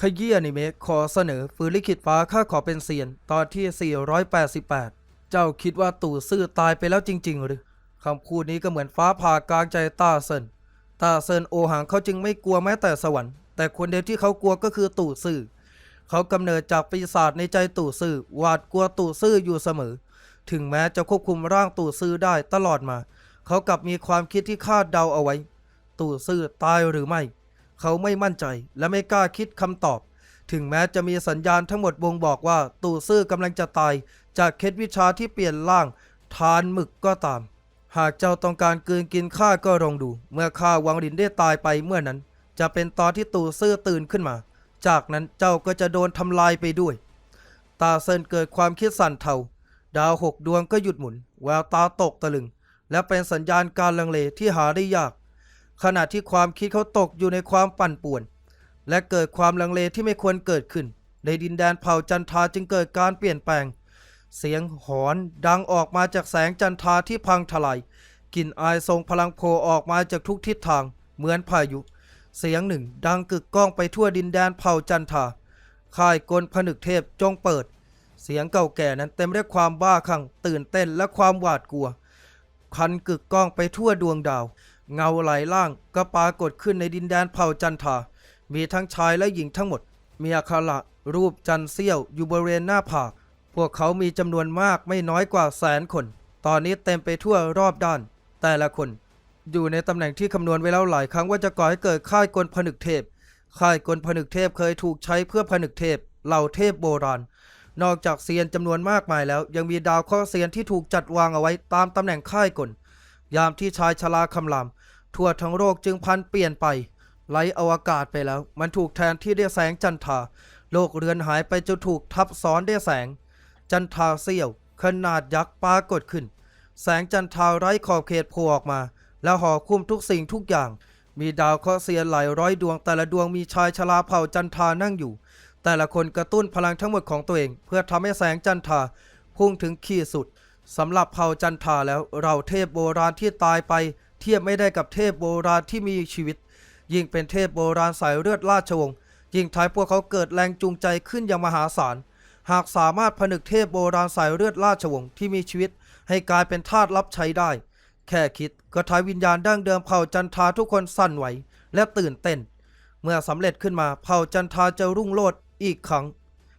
ขยี้อนิเมะขอเสนอฝืนลิขิตฟ้าข้าขอเป็นเซียน ตอนที่ 488 เจ้าคิดว่าตู่ซื่อตายไปแล้วจริง ๆ หรือคำพูดนี้ก็เหมือนฟ้าผ่ากลางใจตาเซินตาเซินโอหังเขาจึงไม่กลัวแม้แต่สวรรค์ แต่คนเดียวที่เขากลัวก็คือตู่ซื่อเขากำเนิดจากปีศาจในใจตู่ซื่อหวาดกลัวตู่ซื่ออยู่เสมอ ถึงแม้จะควบคุมร่างตู่ซื่อได้ตลอดมา เขากลับมีความคิดที่คาดเดาเอาไว้ ตู่ซื่อตายหรือไม่ เขาไม่มั่นใจและไม่กล้าคิดคำตอบ ถึงแม้จะมีสัญญาณทั้งหมดบ่งบอกว่าตู่ซื่อกำลังจะตาย จากเคล็ดวิชาที่เปลี่ยนร่าง ทานหมึกก็ตาม หากเจ้าต้องการกลืนกินข้าก็ลองดู เมื่อข้าวังลินได้ตายไปเมื่อนั้น จะเป็นตอนที่ตู่ซื่อตื่นขึ้นมา จากนั้นเจ้าก็จะโดนทำลายไปด้วย ตาเซินเกิดความคิดสั่นเทาดาวหกดวงก็หยุดหมุน แววตาตกตะลึง และเป็นสัญญาณการลังเลที่หาได้ยาก ขณะที่ความคิดเขาตกอยู่ในความปั่นป่วน และเกิดความลังเลที่ไม่ควรเกิดขึ้น ในดินแดนเผ่าจันทาจึงเกิดการเปลี่ยนแปลง เสียงหอนดังออกมาจากแสงจันทาที่พังทลายกลิ่นอายทรงพลังโผล่ออกมาจากทุกทิศทาง เหมือนพายุ เสียงหนึ่ง ดังกึกก้องไปทั่วดินแดนเผ่าจันทาค่ายกลผนึกเทพจงเปิด เสียงเก่าแก่นั้นเต็มด้วยความบ้าคลั่งตื่นเต้นและความหวาดกลัว คันกึกก้องไปทั่วดวงดาว เงาไหลายล่างก็ปรากฏขึ้นในดินแดนเผ่าจันทา มีทั้งชายและหญิงทั้งหมด มีอักขระรูปจันเสี้ยวอยู่บริเวณหน้าผากพวกเขามีจำนวนมากไม่น้อยกว่าแสนคน ตอนนี้เต็มไปทั่วรอบด้าน แต่ละคน อยู่ในตำแหน่งที่คำนวณไว้แล้วหลายครั้งว่าจะก่อให้เกิดค่ายกลผนึกเทพ ค่ายกลผนึกเทพเคยถูกใช้เพื่อผนึกเทพ เหล่าเทพโบราณ นอกจากเซียนจำนวนมากมายแล้ว ยังมีดาวเคราะห์เซียนที่ถูกจัดวางเอาไว้ตามตำแหน่งค่ายกลยามที่ชายชราคำราม ทั่วทั้งโลกจึงพันเปลี่ยนไปไร้อวกาศไปแล้ว มันถูกแทนที่ด้วยแสงจันทราโลกเรือนหายไปจนถูกทับซ้อนด้วยแสง จันทราเสี้ยวขนาดยักษ์ปรากฏขึ้น แสงจันทราไร้ขอบเขตโผล่ออกมา แล้วห่อคลุมทุกสิ่งทุกอย่าง มีดาวเคราะห์เซียหลายร้อยดวงแต่ละดวงมีชายชราเผ่าจันทรานั่งอยู่ แต่ละคนกระตุ้นพลังทั้งหมดของตัวเอง เพื่อทำให้แสงจันทราพุ่งถึงขีดสุดสำหรับเผ่าจันทราแล้วเราเทพโบราณที่ตายไป เทียบไม่ได้กับเทพโบราณที่มีชีวิต ยิ่งเป็นเทพโบราณสายเลือดราชวงศ์ยิ่งทำให้พวกเขาเกิดแรงจูงใจขึ้นอย่างมหาศาล หากสามารถผนึกเทพโบราณสายเลือดราชวงศ์ที่มีชีวิต ให้กลายเป็นทาสรับใช้ได้ แค่คิดก็ทายวิญญาณดั้งเดิมเผ่าจันทาทุกคนสั่นไหวและตื่นเต้น เมื่อสำเร็จขึ้นมาเผ่าจันทาจะรุ่งโรจน์อีกครั้ง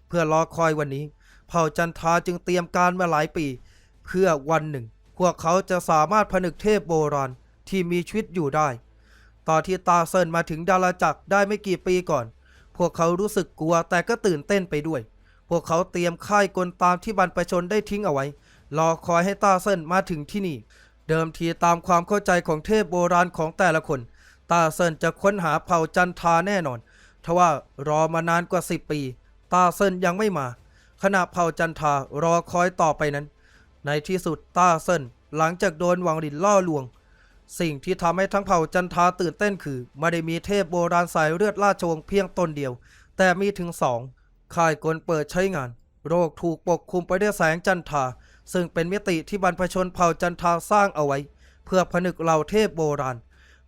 เพื่อรอคอยวันนี้ เผ่าจันทาจึงเตรียมการมาหลายปี เพื่อวันหนึ่ง พวกเขาจะสามารถผนึกเทพโบราณ ที่มีชีวิตอยู่ได้ ตอนที่ตาเซินมาถึงดาราจักรได้ไม่กี่ปีก่อน พวกเขารู้สึกกลัวแต่ก็ตื่นเต้นไปด้วย พวกเขาเตรียมค่ายกลตามที่บรรพชนได้ทิ้งเอาไว้ รอคอยให้ตาเซินมาถึงที่นี่ เดิมทีตามความเข้าใจของเทพโบราณของแต่ละคน ตาเซินจะค้นหาเผ่าจันทาแน่นอนทว่ารอมานานกว่า 10 ปี ตาเซินยังไม่มา ขณะเผ่าจันทารอคอยต่อไปนั้น ในที่สุดตาเซินหลังจากโดนวังลินล่อลวง สิ่งที่ทำให้ทั้งเผ่าจันทาตื่นเต้นคือไม่ได้มีเทพโบราณสายเลือดราชวงศ์เพียงตนเดียว แต่มีถึงสองค่ายกลเปิดใช้งาน โรคถูกปกคลุมไปด้วยแสงจันทา ซึ่งเป็นมิติที่บรรพชนเผ่าจันทาสร้างเอาไว้ เพื่อผนึกเหล่าเทพโบราณ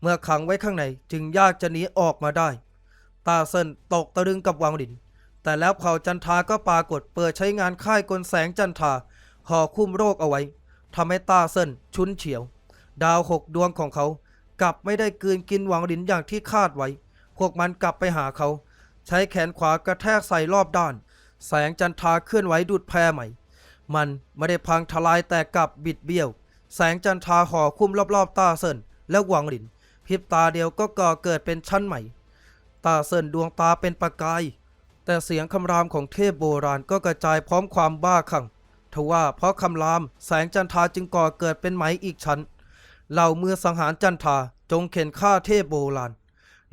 เมื่อขังไว้ข้างในจึงยากจะหนีออกมาได้ ตาเซินตกตะลึงกับวังลิน แต่แล้วเผ่าจันทาก็ปรากฏเปิดใช้งานค่ายกลแสงจันทาห่อคุ้มโรคเอาไว้ทำให้ตาเซินชุนเฉียว ดาวหกดวงของเขา กลับไม่ได้กืนกินหวังหลินอย่างที่คาดไว้ พวกมันกลับไปหาเขา ใช้แขนขวากระแทกใส่รอบด้าน แสงจันทราเคลื่อนไหวดุดแพรใหม่ มันไม่ได้พังทลายแต่กลับบิดเบี้ยว แสงจันทราห่อคุ้มรอบๆตาเซินและหวังหลินพริบตาเดียวก็ก่อเกิดเป็นชั้นใหม่ ตาเซินดวงตาเป็นประกาย แต่เสียงคำรามของเทพโบราณก็กระจายพร้อมความบ้าคลั่งทว่าเพราะคำรามแสงจันทราจึงก่อเกิดเป็นไหมอีกชั้น เหล่ามือสังหารจันทาจงเข็นฆ่าเทพโบราณ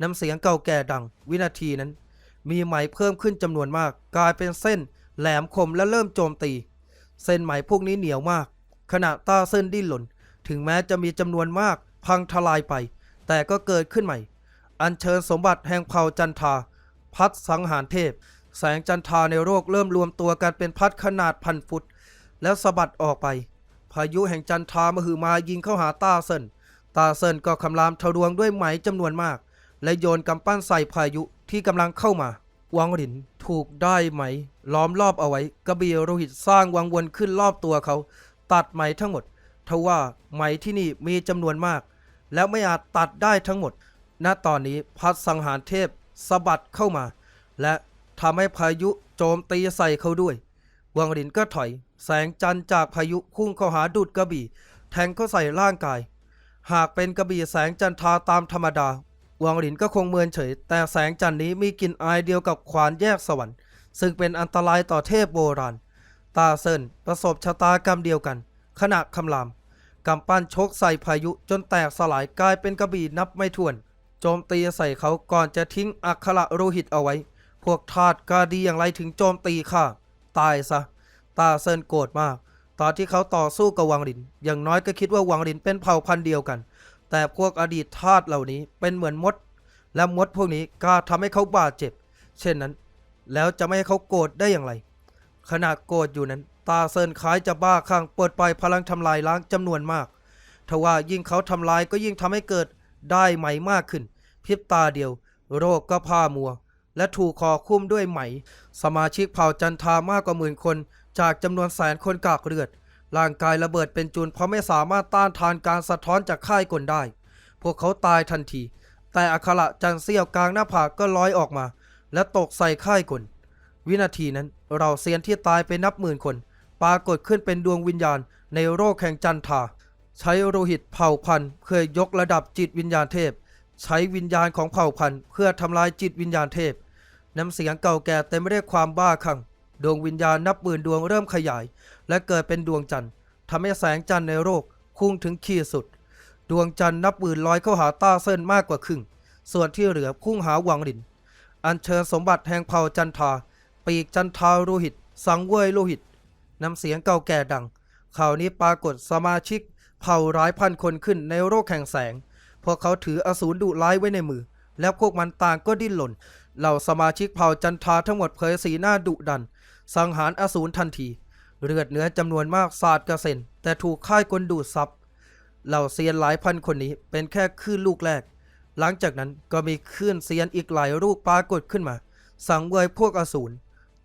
น้ำเสียงเก่าแก่ดัง วินาทีนั้น มีไหมเพิ่มขึ้นจำนวนมาก กลายเป็นเส้น แหลมคมและเริ่มโจมตี เส้นไหมพวกนี้เหนียวมาก ขณะตาเส้นดิ้นหล่น ถึงแม้จะมีจำนวนมาก พังทลายไป แต่ก็เกิดขึ้นใหม่ อัญเชิญสมบัติแห่งเผ่าจันทา พัดสังหารเทพ แสงจันทาในโลกเริ่มรวมตัวกันเป็นพัดขนาดพันฟุต แล้วสะบัดออกไปายุแห่งจันทรามหือมายิงเข้าหาตาเซินตาเซินก็คำรามทะลวงด้วยไหมจำนวนมาก และโยนกำปั้นใส่พายุที่กำลังเข้ามา วังหลินถูกได้ไหม ล้อมรอบเอาไว้กระบี่โรหิตสร้างวังวนขึ้นรอบตัวเขา ตัดไหมทั้งหมดทว่าไหมที่นี่มีจำนวนมาก แล้วไม่อาจตัดได้ทั้งหมด ณตอนนี้พัดสังหารเทพสะบัดเข้ามา และทำให้พายุโจมตีใส่เขาด้วย วังหลินก็ถอย แสงจันทร์จากพายุพุ่งเข้าหาดุดกระบี่ แทงเข้าใส่ร่างกาย หากเป็นกระบี่แสงจันทราตามธรรมดา วังหลินก็คงเมินเฉย แต่แสงจันทร์นี้มีกลิ่นอายเดียวกับขวานแยกสวรรค์ ซึ่งเป็นอันตรายต่อเทพโบราณ ตาเซินประสบชะตากรรมเดียวกัน ขณะคำรามกำปั้นชกใส่พายุจนแตกสลายกลายเป็นกระบี่นับไม่ถ้วน โจมตีใส่เขาก่อนจะทิ้งอัคระโรหิตเอาไว้ พวกทาสกาดีอย่างไรถึงโจมตีข้าตายซะ ตาเซินโกรธมาก ตอนที่เขาต่อสู้กับวังหลิน อย่างน้อยก็คิดว่าวังหลินเป็นเผ่าพันธุ์เดียวกัน แต่พวกอดีตทาสเหล่านี้เป็นเหมือนมด และมดพวกนี้กล้าทำให้เขาบาดเจ็บ เช่นนั้น แล้วจะไม่ให้เขาโกรธได้อย่างไร ขณะโกรธอยู่นั้น ตาเซินคล้ายจะบ้าคลั่งเปิดปล่อยพลังทำลายล้างจำนวนมากทว่ายิ่งเขาทำลายก็ยิ่งทำให้เกิดได้ไหมมากขึ้นพริบตาเดียว โรคก็พามัว และถูกคอคุ้มด้วยไหม สมาชิกเผ่าจันทามากกว่าหมื่นคน จากจำนวนแสนคนกากเลือด ร่างกายระเบิดเป็นจุนเพราะไม่สามารถต้านทานการสะท้อนจากค่ายกลได้ พวกเขาตายทันที แต่อัคระจันเสี้ยวกลางหน้าผากก็ลอยออกมา และตกใส่ค่ายกลวินาทีนั้นเราเซียนที่ตายไปนับหมื่นคน ปรากฏขึ้นเป็นดวงวิญญาณในโรคแห่งจันทา ใช้โลหิตเผ่าพันธุ์เพื่อยกระดับจิตวิญญาณเทพ ใช้วิญญาณของเผ่าพันธุ์เพื่อทำลายจิตวิญญาณเทพ น้ำเสียงเก่าแก่เต็มไปด้วยความบ้าคลั่ง ดวงวิญญาณนับหมื่นดวงเริ่มขยาย และเกิดเป็นดวงจันทร์ทำให้แสงจันทร์ในโลกพุ่งถึงขีดสุด ดวงจันทร์นับหมื่นลอยเข้าหาต้าเซินมากกว่าครึ่ง ส่วนที่เหลือพุ่งหาหวังหลิน อัญเชิญสมบัติแห่งเผ่าจันทา ปีกจันทาโลหิต สังเวยโลหิตน้ำเสียงเก่าแก่ดัง ข่าวนี้ปรากฏสมาชิก เผ่าร้ายพันคนขึ้นในโรคแห่งแสง พวกเขาถืออสูรดุร้ายไว้ในมือ แล้วพวกมันต่างก็ดิ้นหล่น เหล่าสมาชิกเผ่าจันทาทั้งหมดเผยสีหน้าดุดัน สังหารอสูรทันที เลือดเนื้อจำนวนมากสาดกระเซ็น แต่ถูกค่ายกลดูดซับเหล่าเซียนหลายพันคนนี้เป็นแค่คลื่นลูกแรก หลังจากนั้นก็มีคลื่นเซียนอีกหลายลูกปรากฏขึ้นมา สังเวยพวกอสูร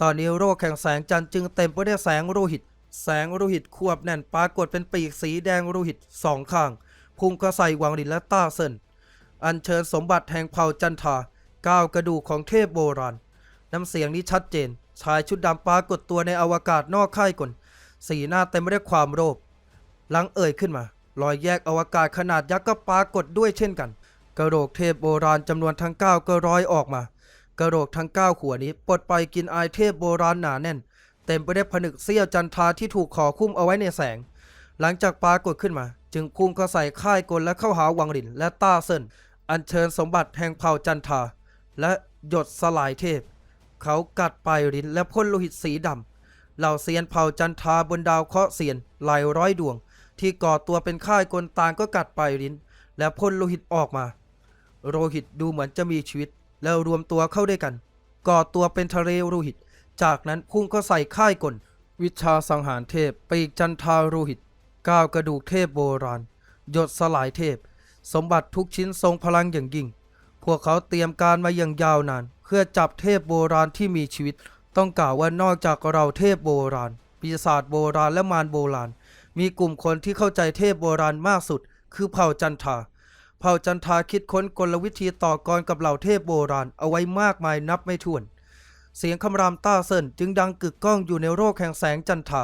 ตอนนี้โรคแห่งแสงจันทร์จึงเต็มไปด้วยแสงโลหิต แสงโลหิตควบแน่นปรากฏเป็นปีกสีแดงโลหิตสองข้างพุ่งกระใส่วังหลินและต้าเซินอัญเชิญสมบัติแห่งเผ่าจันทาก้าวกระดูกของเทพโบราณ น้ำเสียงนี้ชัดเจน ชายชุดดำปรากฏตัวในอวกาศนอกค่ายกลสีหน้าเต็มไปด้วยความโลภหลังเอ่ยขึ้นมา รอยแยกอวกาศขนาดยักษ์ก็ปรากฏด้วยเช่นกัน กระโหลกเทพโบราณจำนวนทั้งเก้าก็ร้อยออกมา กระโหลกทั้งเก้าหัวนี้ปลดปล่อยกินอายเทพโบราณหนาแน่น เต็มไปด้วยผนึกเสี้ยวจันทราที่ถูกขอคุ้มเอาไว้ในแสง หลังจากปรากฏขึ้นมา จึงพุ่งเข้าใส่ค่ายกลและเข้าหาวังหลินและต้าเซินอัญเชิญสมบัติแห่งเผ่าจันทราและหยดสลายเทพ เขากัดปลายลิ้นและพ่นโลหิตสีดำเหล่าเซียนเผ่าจันทราบนดาวเคราะห์เซียนหลายร้อยดวง ที่ก่อตัวเป็นค่ายกลต่างก็กัดปลายลิ้น และพ่นโลหิตออกมา โลหิตดูเหมือนจะมีชีวิต แล้วรวมตัวเข้าด้วยกัน ก่อตัวเป็นทะเลโลหิต จากนั้นพุ่งเข้าใส่ค่ายกลวิชาสังหารเทพปีกจันทาโลหิตก้าวกระดูกเทพโบราณหยดสลายเทพ สมบัติทุกชิ้นทรงพลังอย่างยิ่ง พวกเขาเตรียมการมาอย่างยาวนาน เพื่อจับเทพโบราณที่มีชีวิต ต้องกล่าวว่านอกจากเราเทพโบราณ ปีศาจโบราณและมารโบราณ มีกลุ่มคนที่เข้าใจเทพโบราณมากสุด คือเผ่าจันทาเผ่าจันทาคิดค้นกลวิธีต่อกรกับเหล่าเทพโบราณเอาไว้มากมายนับไม่ถ้วน เสียงคำรามต้าเซินจึงดังกึกก้องอยู่ในโรคแห่งแสงจันทา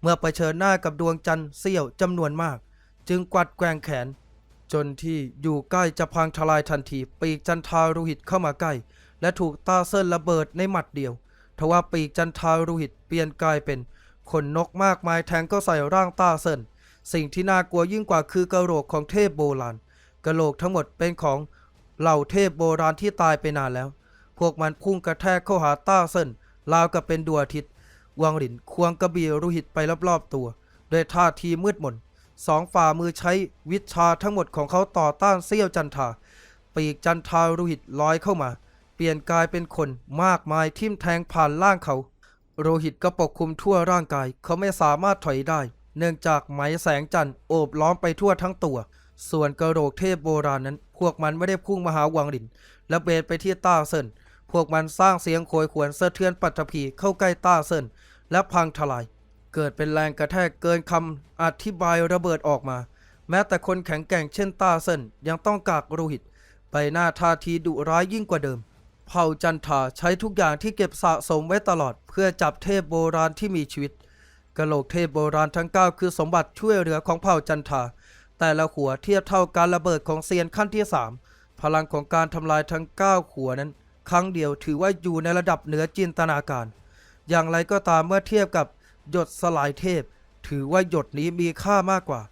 เมื่อไปเชิญหน้ากับดวงจันทร์เสี้ยวจำนวนมาก จึงกวัดแกว่งแขน จนที่อยู่ใกล้จะพังทลายทันที ปีกจันทารุหิตเข้ามาใกล้ และถูกตาเซินระเบิดในหมัดเดียวทว่าปีกจันทารุหิตเปลี่ยนกลายเป็นขนนกมากมายแทงก็ใส่ร่างตาเซินสิ่งที่น่ากลัวยิ่งกว่าคือกระโหลกของเทพโบราณกระโหลกทั้งหมดเป็นของเหล่าเทพโบราณที่ตายไปนานแล้ว พวกมันพุ่งกระแทกเข้าหาต้าเซินราวกับเป็นดวงอาทิตย์ วังหลินควงกระบี่รุหิตไปรอบๆตัว ด้วยท่าทีมืดมน สองฝ่ามือใช้วิชาทั้งหมดของเขาต่อต้านเสี้ยวจันทาปีกจันทารุหิตลอยเข้ามา เปลี่ยนกายเป็นคนมากมายทิ่มแทงผ่านร่างเขา โรหิตก็ปกคลุมทั่วร่างกาย เขาไม่สามารถถอยได้ เนื่องจากไหมแสงจันทร์โอบล้อมไปทั่วทั้งตัว ส่วนกระโหลกเทพโบราณนั้น พวกมันไม่ได้พุ่งมาหาวังหลิน และเบนไปที่ต้าเซินพวกมันสร้างเสียงโหยหวนสะเทือนปัตภีเข้าใกล้ต้าเซินและพังทลาย เกิดเป็นแรงกระแทกเกินคำอธิบายระเบิดออกมา แม้แต่คนแข็งแกร่งเช่นตาเซนยังต้องกากโลหิตไปหน้าท่าทีดุร้ายยิ่งกว่าเดิม เผ่าจันทาใช้ทุกอย่างที่เก็บสะสมไว้ตลอด เพื่อจับเทพโบราณที่มีชีวิตกะโหลกเทพโบราณทั้ง 9 คือสมบัติช่วยเหลือของเผ่าจันทา แต่ละหัวเทียบเท่าการระเบิดของเซียนขั้นที่ 3 พลังของการทำลายทั้ง 9 หัวนั้น ครั้งเดียวถือว่าอยู่ในระดับเหนือจินตนาการ อย่างไรก็ตามเมื่อเทียบกับ หยดสลายเทพ ถือว่าหยดนี้มีค่ามากกว่า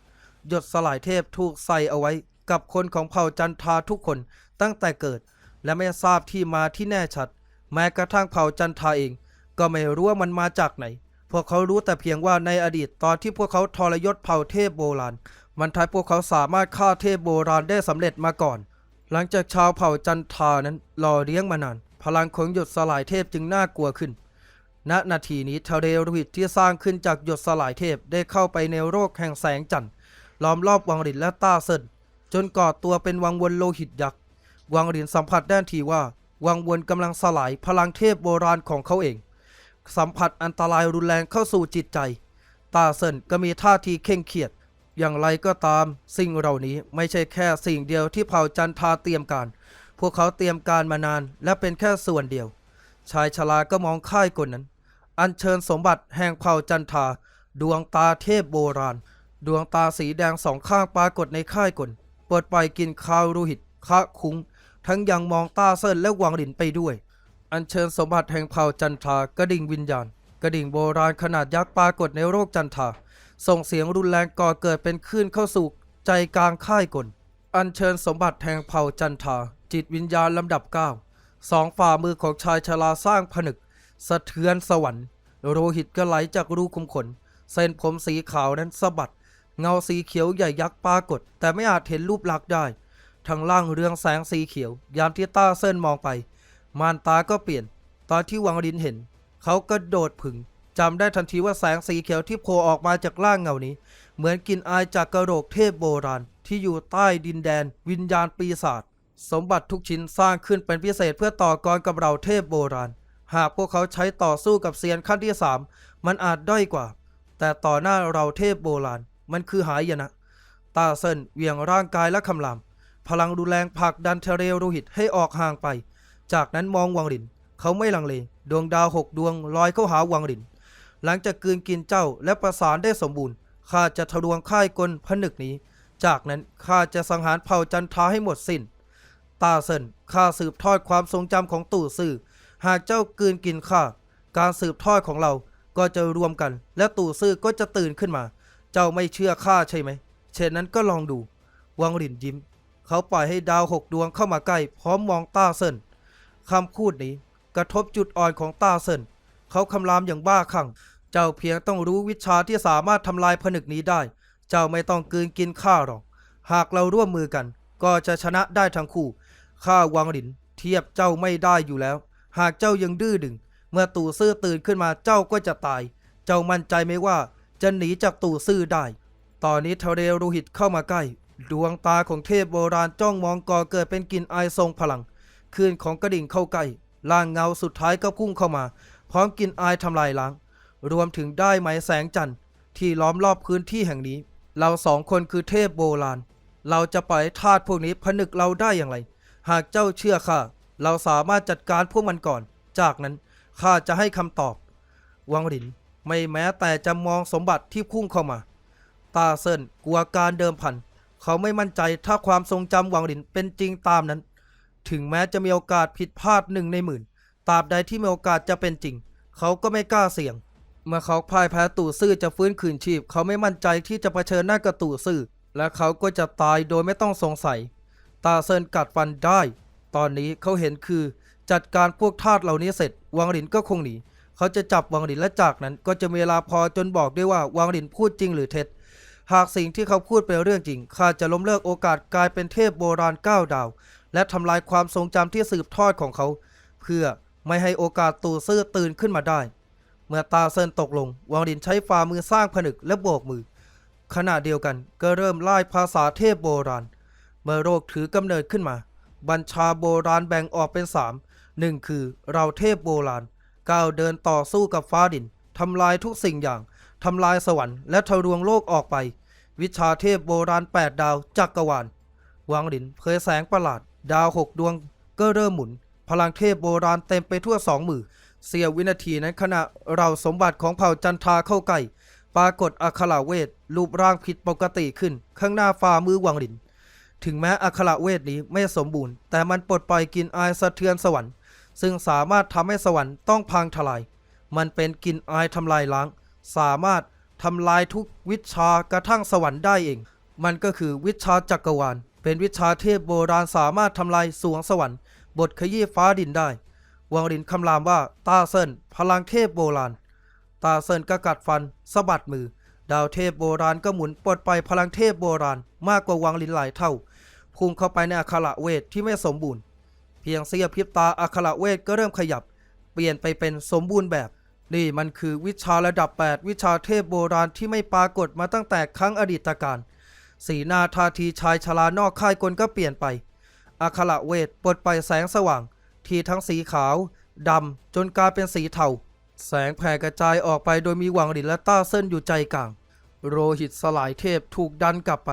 หยดสลายเทพถูกใส่เอาไว้กับคนของเผ่าจันทาทุกคนตั้งแต่เกิด และไม่ทราบที่มาที่แน่ชัด แม้กระทั่งเผ่าจันทาเอง ก็ไม่รู้ว่ามันมาจากไหน พวกเขารู้แต่เพียงว่าในอดีตตอนที่พวกเขาทรยศเผ่าเทพโบราณ มันทำให้พวกเขาสามารถฆ่าเทพโบราณได้สำเร็จมาก่อน หลังจากชาวเผ่าจันทานั้นหล่อเลี้ยงมานาน พลังของหยดสลายเทพจึงน่ากลัวขึ้น ณนาทีนี้ทะเลโลหิตที่สร้างขึ้นจากหยดสลายเทพได้เข้าไปในโรคแห่งแสงจันทร์ล้อมรอบวังหลินและต้าเซินจนก่อตัวเป็นวังวนโลหิตยักษ์วังหลินสัมผัสได้ทีว่า วังวนกำลังสลายพลังเทพโบราณของเขาเอง สัมผัสอันตรายรุนแรงเข้าสู่จิตใจตาเซินก็มีท่าทีเคร่งเครียด อย่างไรก็ตามสิ่งเหล่านี้ไม่ใช่แค่สิ่งเดียวที่เผ่าจันทาเตรียมการ พวกเขาเตรียมการมานานและเป็นแค่ส่วนเดียว ชายชราก็มองค่ายกลนั้น อัญเชิญสมบัติแห่งเผ่าจันทา ดวงตาเทพโบราณ ดวงตาสีแดงสองข้างปรากฏในค่ายกลเปิดไปกินข้าวรูหิตคะคุ้ง ทั้งยังมองตาเซินและวังหลินไปด้วย อัญเชิญสมบัติแห่งเผ่าจันทากระดิ่งวิญญาณ กระดิ่งโบราณขนาดยักษ์ปรากฏในโรคจันทา ส่งเสียงรุนแรงก่อเกิดเป็นคลื่นเข้าสู่ใจกลางค่ายกลอัญเชิญสมบัติแห่งเผ่าจันทา จิตวิญญาณลำดับเก้าสองฝ่ามือของชายชราสร้างผนึก สะเทือนสวรรค์ โลหิตก็ไหลจากรูคุมขน เส้นผมสีขาวนั้นสะบัด เงาสีเขียวใหญ่ยักษ์ปรากฏ แต่ไม่อาจเห็นรูปลักษณ์ได้ ทางล่างเรืองแสงสีเขียว ยามที่ต้าเส้นมองไป มานตาก็เปลี่ยน ตอนที่วังลินเห็น เขาก็โดดผึ่งจำได้ทันทีว่าแสงสีเขียวที่โผล่ออกมาจากร่างเงานี้ เหมือนกินอายจากกระโหลกเทพโบราณ ที่อยู่ใต้ดินแดน วิญญาณปีศาจสมบัติทุกชิ้นสร้างขึ้นเป็นพิเศษเพื่อต่อกรกับเราเทพโบราณ หากพวกเขาใช้ต่อสู้กับเซียนขั้นที่สามมันอาจด้อยกว่า แต่ต่อหน้าเราเทพโบราณ มันคือหายนะ ตาเซินเหวี่ยงร่างกายและคำราม พลังรุนแรงผลักดันเทเรลโลหิตให้ออกห่างไป จากนั้นมองวังหลิน เขาไม่ลังเล ดวงดาวหกดวงลอยเข้าหาวังหลิน หลังจากกืนกินเจ้าและประสานได้สมบูรณ์ ข้าจะทะลวงค่ายกลผนึกนี้ จากนั้นข้าจะสังหารเผ่าจันทาให้หมดสิ้น ตาเซินข้าสืบทอดความทรงจำของตู่ซื่อ หากเจ้ากืนกินข้าการสืบทอดของเราก็จะรวมกัน และตู่ซื่อก็จะตื่นขึ้นมา เจ้าไม่เชื่อข้าใช่ไหม เช่นนั้นก็ลองดู วังหลินยิ้ม เขาปล่อยให้ดาวหกดวงเข้ามาใกล้ พร้อมมองต้าเซินคำพูดนี้กระทบจุดอ่อนของต้าเซินเขาคำรามอย่างบ้าคลั่ง เจ้าเพียงต้องรู้วิชาที่สามารถทำลายผนึกนี้ได้ เจ้าไม่ต้องกืนกินข้าหรอก หากเราร่วมมือกัน ก็จะชนะได้ทั้งคู่ ข้าวังหลินเทียบเจ้าไม่ได้อยู่แล้ว หากเจ้ายังดื้อดึง เมื่อตู่ซื่อตื่นขึ้นมาเจ้าก็จะตาย เจ้ามั่นใจไหมว่าจะหนีจากตู่ซื่อได้ ตอนนี้เทเลโลหิตเข้ามาใกล้ ดวงตาของเทพโบราณจ้องมองก่อเกิดเป็นกลิ่นอายทรงพลังคลื่นของกระดิ่งเข้าใกล้ล่างเงาสุดท้ายก็พุ่งเข้ามา พร้อมกลิ่นอายทำลายล้าง รวมถึงได้ไหมแสงจันทร์ที่ล้อมรอบพื้นที่แห่งนี้ เราสองคนคือเทพโบราณ เราจะปล่อยทาสพวกนี้ผนึกเราได้อย่างไร หากเจ้าเชื่อข้า เราสามารถจัดการพวกมันก่อน จากนั้นข้าจะให้คำตอบ วังหลินไม่แม้แต่จะมองสมบัติที่พุ่งเข้ามา ตาเซินกลัวการเดิมพัน เขาไม่มั่นใจถ้าความทรงจำวังหลินเป็นจริงตามนั้น ถึงแม้จะมีโอกาสผิดพลาดหนึ่งในหมื่น ตราบใดที่มีโอกาสจะเป็นจริง เขาก็ไม่กล้าเสี่ยง เมื่อเขาพ่ายแพ้ตู่ซื่อจะฟื้นคืนชีพ เขาไม่มั่นใจที่จะเผชิญหน้ากับตู่ซื่อและเขาก็จะตายโดยไม่ต้องสงสัย ตาเซินกัดฟันได้ ตอนนี้เขาเห็นคือจัดการพวกทาสเหล่านี้เสร็จ วังหลินก็คงหนี เขาจะจับวังหลินและจากนั้นก็จะมีเวลาพอจนบอกได้ว่าวังหลินพูดจริงหรือเท็จ หากสิ่งที่เขาพูดเป็นเรื่องจริงข้าจะล้มเลิกโอกาสกลายเป็นเทพโบราณเก้าดาว และทำลายความทรงจำที่สืบทอดของเขา เพื่อไม่ให้โอกาสตูซื่อตื่นขึ้นมาได้ เมื่อตาเซินตกลง วังหลินใช้ฝ่ามือสร้างผนึกและโบกมือ ขณะเดียวกันก็เริ่มไล่ภาษาเทพโบราณ เมื่อโรคถือกำเนิดขึ้นมา บัญชาโบราณแบ่งออกเป็นสามหนึ่งคือเราเทพโบราณก้าวเดินต่อสู้กับฟ้าดินทำลายทุกสิ่งอย่างทำลายสวรรค์และทะลวงโลกออกไป วิชาเทพโบราณแปดดาวจักรวาลวางหลินเผยแสงประหลาด ดาวหกดวงก็เริ่มหมุน พลังเทพโบราณเต็มไปทั่วสองมือ เสียววินาทีนั้นขณะเราสมบัติของเผ่าจันทาเข้าใกล้ปรากฏอัคราเวทรูปร่างผิดปกติขึ้น ข้างหน้าฝ่ามือวางหลิน ถึงแม้อัคราเวทนี้ไม่สมบูรณ์ แต่มันปลดปล่อยกลินอายสะเทือนสวรรค์ ซึ่งสามารถทำให้สวรรค์ต้องพังทลาย มันเป็นกลินอายทำลายล้าง สามารถทำลายทุกวิชากระทั่งสวรรค์ได้เอง มันก็คือวิชาจักรวาล เป็นวิชาเทพโบราณสามารถทำลายสวงสวรรค์ บทขยี้ฟ้าดินได้ วังรินคำรามว่าตาเซินพลังเทพโบราณ ตาเซินก็กัดฟันสะบัดมือ ดาวเทพโบราณก็หมุนปลดปล่อยพลังเทพโบราณ มากกว่าวังลินหลายเท่า พุ่งเข้าไปในอัคระเวทที่ไม่สมบูรณ์ เพียงเสียพริบตาอัคระเวทก็เริ่มขยับ เปลี่ยนไปเป็นสมบูรณ์แบบ นี่มันคือวิชาระดับ 8 วิชาเทพโบราณที่ไม่ปรากฏมาตั้งแต่ครั้งอดีตการ สีหน้าทาทีชายชรานอกค่ายกลก็เปลี่ยนไปอัคระเวทปลดไปแสงสว่าง ที่ทั้งสีขาวดำจนกลายเป็นสีเทาแสงแผ่กระจายออกไปโดยมีหวังหลินและต้าเส้นอยู่ใจกลาง โรหิตสลายเทพถูกดันกลับไป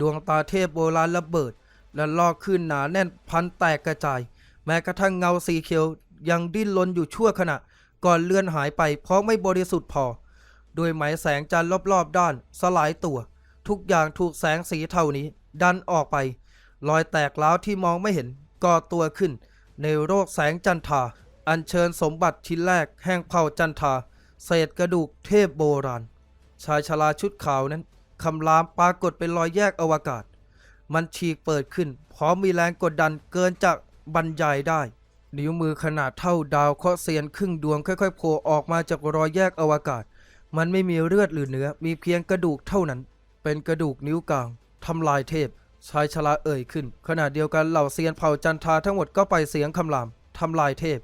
ดวงตาเทพโบราณระเบิด และลอกขึ้นหนาแน่นพันแตกกระจาย แม้กระทั่งเงาสีเขียวยังดิ้นรนอยู่ชั่วขณะ ก่อนเลื่อนหายไปเพราะไม่บริสุทธิ์พอ โดยไหมแสงจันทร์รอบๆ ด้าน สลายตัว ทุกอย่างถูกแสงสีเท่านี้ ดันออกไป รอยแตกร้าวที่มองไม่เห็นก่อตัวขึ้น ในโรคแสงจันทราอัญเชิญสมบัติชิ้นแรกแห่งเผ่าจันทราเศษกระดูกเทพโบราณ ชายชราชุดขาวนั้น คำรามปรากฏเป็นรอยแยกอวกาศ มันฉีกเปิดขึ้น พร้อมมีแรงกดดันเกินจากบรรยายได้ นิ้วมือขนาดเท่าดาวเคราะห์เซียนครึ่งดวงค่อยๆโผล่ออกมาจากรอยแยกอวกาศ มันไม่มีเลือดหรือเนื้อ มีเพียงกระดูกเท่านั้น เป็นกระดูกนิ้วกลางทำลายเทพชายชราเอ่ยขึ้น ขณะเดียวกันเหล่าเซียนเผ่าจันทาทั้งหมดก็ไปเสียงคำรามทำลายเทพ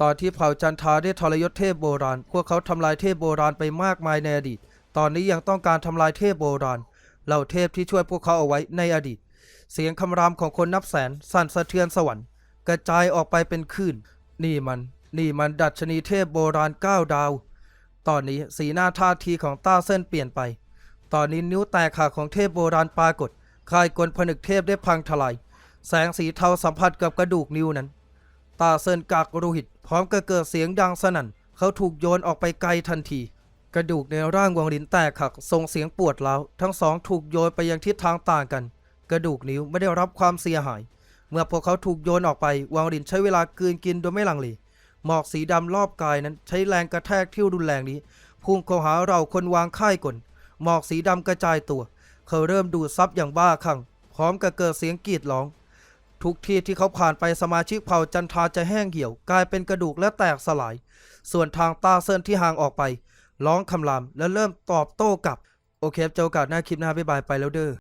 ตอนที่เผ่าจันทาได้ทรยศเทพโบราณ พวกเขาทำลายเทพโบราณไปมากมายในอดีต ตอนนี้ยังต้องการทำลายเทพโบราณ เหล่าเทพที่ช่วยพวกเขาเอาไว้ในอดีต เสียงคำรามของคนนับแสน สั่นสะเทือนสวรรค์ กระจายออกไปเป็นคลื่น นี่มัน นี่มันดัชนีเทพโบราณเก้าดาว ตอนนี้สีหน้าท่าทีของต้าเส้นเปลี่ยนไป ตอนนี้นิ้วแตกขาของเทพโบราณปรากฏค่ายกลผนึกเทพได้พังทลาย แสงสีเทาสัมผัสกับกระดูกนิ้วนั้น ตาเซินกากโรหิต พร้อมกับเกิดเสียงดังสนั่น เขาถูกโยนออกไปไกลทันที กระดูกในร่างวังลินแตกหักส่งเสียงปวดร้าวทั้งสองถูกโยนไปยังทิศทางต่างกัน กระดูกนิ้วไม่ได้รับความเสียหาย เมื่อพวกเขาถูกโยนออกไปวังลินใช้เวลากลืนกินโดยไม่ลังเลหมอกสีดำรอบกายนั้นใช้แรงกระแทกที่รุนแรงนี้พุ่งเข้าหาเราคนวางค่ายกลหมอกสีดำกระจายตัว เขาเริ่มดูดซับอย่างบ้าคลั่งพร้อมกับเกิดเสียงกรีดร้อง ทุกที่ที่เขาผ่านไปสมาชิกเผ่าจันทราจะแห้งเหี่ยว กลายเป็นกระดูกและแตกสลาย ส่วนทางตาเซินที่ห่างออกไป ร้องคำรามและเริ่มตอบโต้กลับ โอเคครับเจอโอกาสหน้าคลิปหน้าบ๊ายบายไปแล้วเด้อ